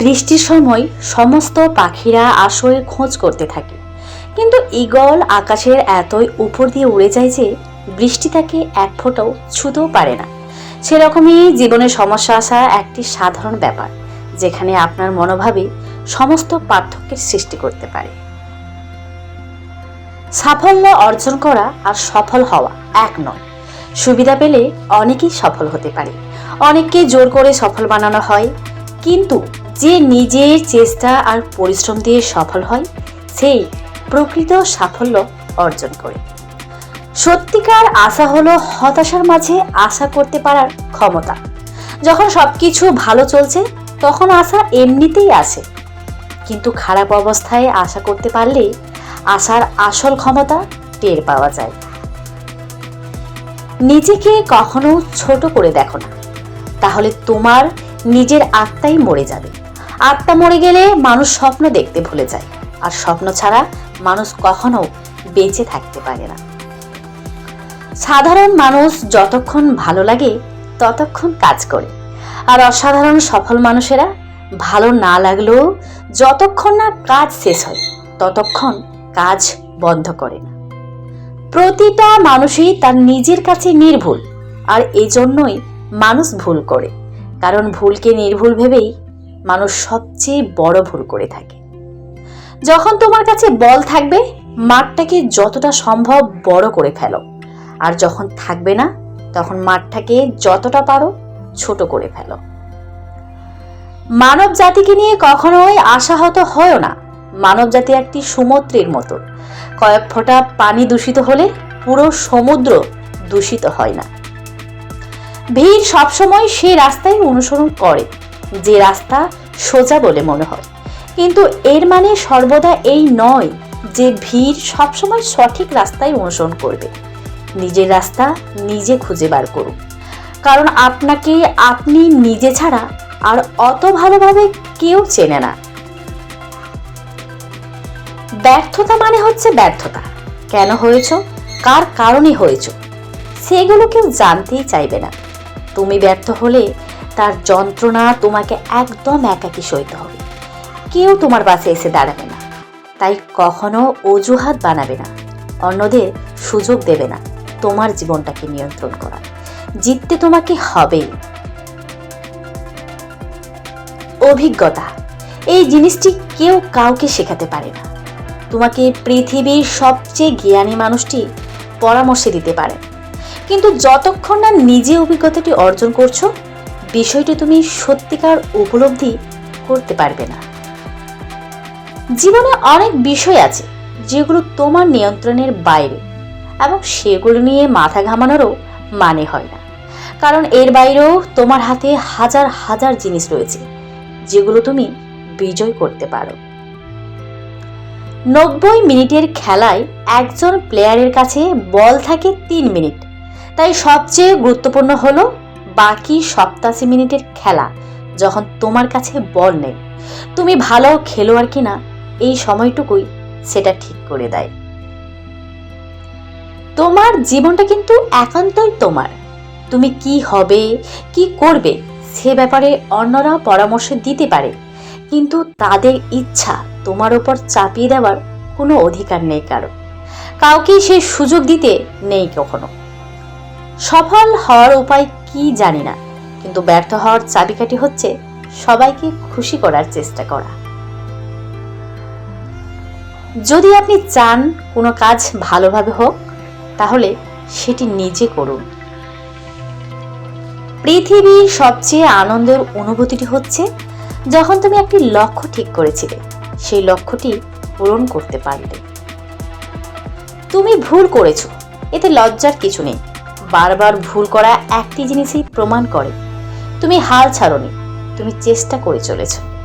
বৃষ্টির সময় সমস্ত পাখিরা আশ্রয়ের খোঁজ করতে থাকে। কিন্তু ঈগল আকাশের এতই উপর দিয়ে উড়ে যায় যে বৃষ্টি তাকে এক ফোঁটাও ছুতেও পারে না। সেরকমই জীবনে সমস্যা আসা একটি সাধারণ ব্যাপার, যেখানে আপনার মনোভাবে সমস্ত পার্থক্যের সৃষ্টি করতে পারে। সাফল্য অর্জন করা আর সফল হওয়া এক নয়। সুবিধা পেলে অনেকেই সফল হতে পারে। অনেককে জোর করে সফল বানানো হয়, কিন্তু যে নিজের চেষ্টা আর পরিশ্রম দিয়ে সফল হয়, সেই প্রকৃত সাফল্য অর্জন করে। সত্যিকার আশা হলো হতাশার মাঝে আশা করতে পারার ক্ষমতা। যখন সবকিছু ভালো চলছে, তখন আশা এমনিতেই আসে। কিন্তু খারাপ অবস্থায় আশা করতে পারলে আশার আসল ক্ষমতা টের পাওয়া যায়। নিজেকে কখনো ছোট করে দেখো না। তাহলে তোমার নিজের আত্মাই মরে যাবে। আত্মা মরে গেলে মানুষ স্বপ্ন দেখতে ভুলে যায়। আর স্বপ্ন ছাড়া মানুষ কখনো বেঁচে থাকতে পারে না। সাধারণ মানুষ যতক্ষণ ভালো লাগে, ততক্ষণ কাজ করে। আর অসাধারণ সফল মানুষেরা ভালো না লাগলেও যতক্ষণ না কাজ শেষ হয়, ততক্ষণ কাজ বন্ধ করে না। প্রতিটা মানুষই তার নিজের কাছে নির্ভুল, আর এই জন্যই মানুষ ভুল করে। কারণ ভুলকে নির্ভুল ভেবেই মানুষ সবচেয়ে বড় ভুল করে থাকে। যখন তোমার কাছে বল থাকবে, মাঠটাকে যতটা সম্ভব বড় করে ফেলো। আর যখন থাকবে না, তখন মাঠটাকে যতটা পারো ছোট করে ফেলো। মানব জাতিকে নিয়ে কখনোই আশাহত হয় না। মানব জাতি একটি সমুদ্রের মতো। কয়েক ফোঁটা পানি দূষিত হলে পুরো সমুদ্র দূষিত হয় না। ভিড় সবসময় সেই রাস্তায় অনুসরণ করে। যে রাস্তা সোজা বলে মনে হয়। কিন্তু এর মানে সর্বদা এই নয় যে ভিড় সবসময় সঠিক রাস্তায় অনুসরণ করবে। নিজের রাস্তা নিজে খুঁজে বার করুন। কারণ আপনাকে আপনি নিজে ছাড়া আর অত ভালোভাবে কেউ চেনে না। ব্যর্থতা মানে হচ্ছে ব্যর্থতা। কেন হয়েছ? কার কারণে হয়েছ? সেগুলো কেউ জানতেই চাইবে না। তুমি ব্যর্থ হলে তার যন্ত্রণা তোমাকে একদম একাকী সইতে হবে। কেউ তোমার পাশে এসে দাঁড়াবে না। তাই কখনো অজুহাত বানাবে না। অন্যদের সুযোগ দেবে না তোমার জীবনটাকে নিয়ন্ত্রণ করা জিততে তোমাকে হবেই। অভিজ্ঞতা। এই জিনিসটি কেউ কাউকে শেখাতে পারে না। তোমাকে পৃথিবীর সবচেয়ে জ্ঞানী মানুষটি পরামর্শ দিতে পারে। কিন্তু যতক্ষণ না নিজে অভিজ্ঞতাটি অর্জন করছ বিষয়টি তুমি সত্যিকার উপলব্ধি করতে পারবে না। জীবনে অনেক বিষয় আছে যেগুলো তোমার নিয়ন্ত্রণের বাইরে এবং সেগুলো নিয়ে মাথা ঘামানোরও মানে হয় না। কারণ এর বাইরেও তোমার হাতে হাজার হাজার জিনিস রয়েছে যেগুলো তুমি বিজয় করতে পারো। নব্বই মিনিটের খেলায় একজন প্লেয়ারের কাছে বল থাকে তিন মিনিট। তাই সবচেয়ে গুরুত্বপূর্ণ হলো বাকি সপ্তাশি মিনিটের খেলা যখন তোমার কাছে বল নেই। তুমি ভালো খেলোয়াড় কিনা, এই সময়টুকুই সেটা ঠিক করে দেয়। তোমার জীবনটা কিন্তু একান্তই তোমার। তুমি কি হবে, কি করবে, সে ব্যাপারে অন্যরা পরামর্শ দিতে পারে। কিন্তু তাদের ইচ্ছা তোমার ওপর চাপিয়ে দেওয়ার কোনো অধিকার নেই কারও। কাউকেই সেই সুযোগ দিতে নেই কখনো। সফল হওয়ার উপায় কি জানি না। কিন্তু ব্যর্থ হওয়ার চাবিকাঠি হচ্ছে সবাইকে খুশি করার চেষ্টা করা। যদি আপনি চান কোনো কাজ ভালোভাবে হোক, তাহলে সেটি নিজে করুন। পৃথিবীর সবচেয়ে আনন্দের অনুভূতিটি হচ্ছে যখন তুমি একটি লক্ষ্য ঠিক করেছিলে, সেই লক্ষ্যটি পূরণ করতে পারলে। তুমি ভুল করেছ, এতে লজ্জার কিছু নেই। বারবার ভুল করা একটি জিনিসই প্রমাণ করে। তুমি হাল ছাড়নি। তুমি চেষ্টা করে চলেছো।